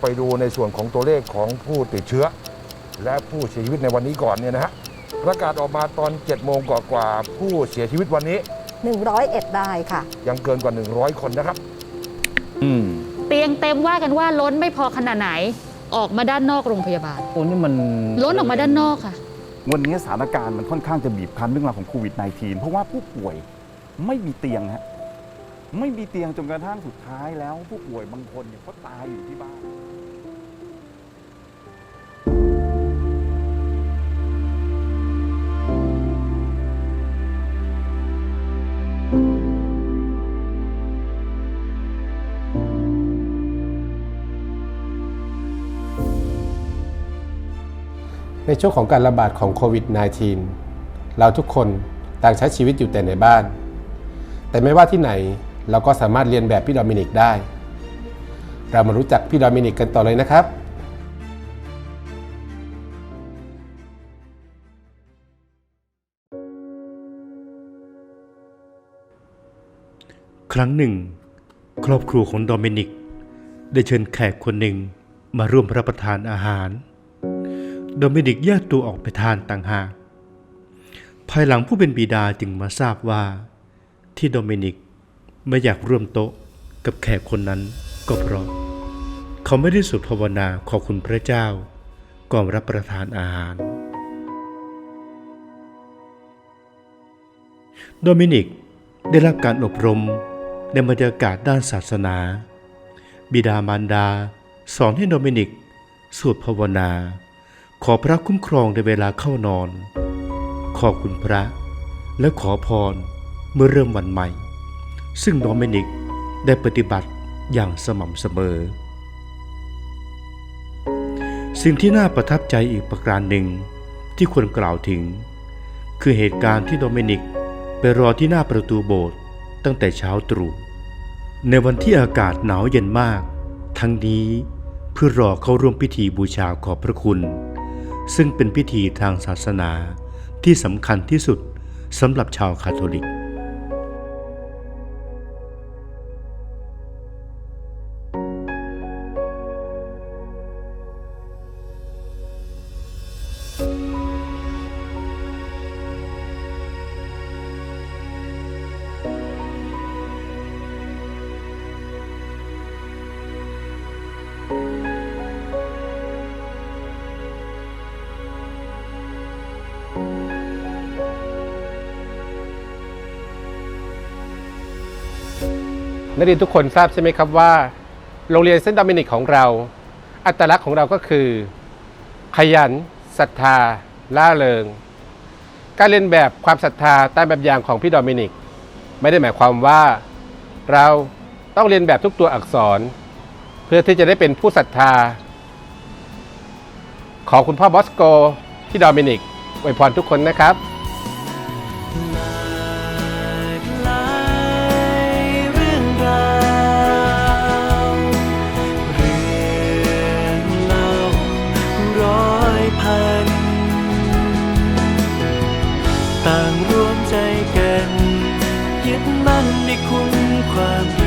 ไปดูในส่วนของตัวเลขของผู้ติดเชื้อ และผู้เสียชีวิตในวันนี้ก่อนเนี่ยนะฮะประกาศออกมาตอน7โมงกว่าๆผู้เสียชีวิตวันนี้ 101รายค่ะ ยังเกินกว่า 100 คนนะครับ อืมเตียงเต็มว่ากันว่าล้นไม่พอขนาดไหน ออกมาด้านนอกโรงพยาบาล โอ้นี่มันล้นออกมาด้านนอกค่ะ วันนี้สถานการณ์มันค่อนข้างจะบีบคั้นเรื่องราวของโควิด -19 เพราะว่าผู้ป่วยไม่มีเตียงฮะไม่มีเตียงจนกระทั่งสุดท้ายแล้ว ผู้ป่วยบางคนเนี่ยเขาตายอยู่ที่บ้าน ในช่วงของการระบาดของโควิด -19 เราทุกคนต่างใช้ชีวิตอยู่แต่ในบ้าน แต่ไม่ว่าที่ไหนเราก็สามารถเรียนแบบพี่โดมินิกได้ เรามารู้จักพี่โดมินิกกันต่อเลยนะครับ ครั้งหนึ่ง ครอบครัวของโดมินิก ได้เชิญแขกคนหนึ่งมาร่วมรับประทานอาหาร โดมินิกแยกตัวออกไปทานต่างหาก ภายหลังผู้เป็นบิดาจึงมาทราบว่า ที่โดมินิกไม่อยากร่วมโต๊ะกับแขกคนนั้นก็เพราะ เขาไม่ได้สวดภาวนาขอบคุณพระเจ้า ก่อนรับประทานอาหาร โดมินิกได้รับการอบรมในบรรยากาศด้านศาสนา บิดามารดา สอนให้โดมินิกสวดภาวนา ขอพระคุ้มครองในเวลาเข้านอน ขอบคุณพระ และขอพรเมื่อเริ่มวันใหม่ ซึ่งโดมินิกได้ปฏิบัติอย่างสม่ำเสมอ สิ่งที่น่าประทับใจอีกประการหนึ่งที่ควรกล่าวถึง คือเหตุการณ์ที่โดมินิกไปรอที่หน้าประตูโบสถ์ตั้งแต่เช้าตรู่ในวันที่อากาศหนาวเย็นมาก ทั้งนี้เพื่อรอเข้าร่วมพิธีบูชาขอบพระคุณ ซึ่งเป็นพิธีทางศาสนาที่สำคัญที่สุดสำหรับชาวคาทอลิก นักเรียนทุกคนทราบใช่ไหมครับว่า โรงเรียนเซนต์โดมินิกของเรา อัตลักษณ์ของเราก็คือ ขยันศรัทธา ล่าเริง การเรียนแบบความศรัทธาตามแบบอย่างของพี่โดมินิก ไม่ได้หมายความว่า เราต้องเรียนแบบทุกตัวอักษร เพื่อที่จะได้เป็นผู้ศรัทธา ของคุณพ่อบอสโกพี่โดมินิกอวยพรทุกคนนะครับ ต่างรวมใจกัน ยึดมั่นในคุณความดี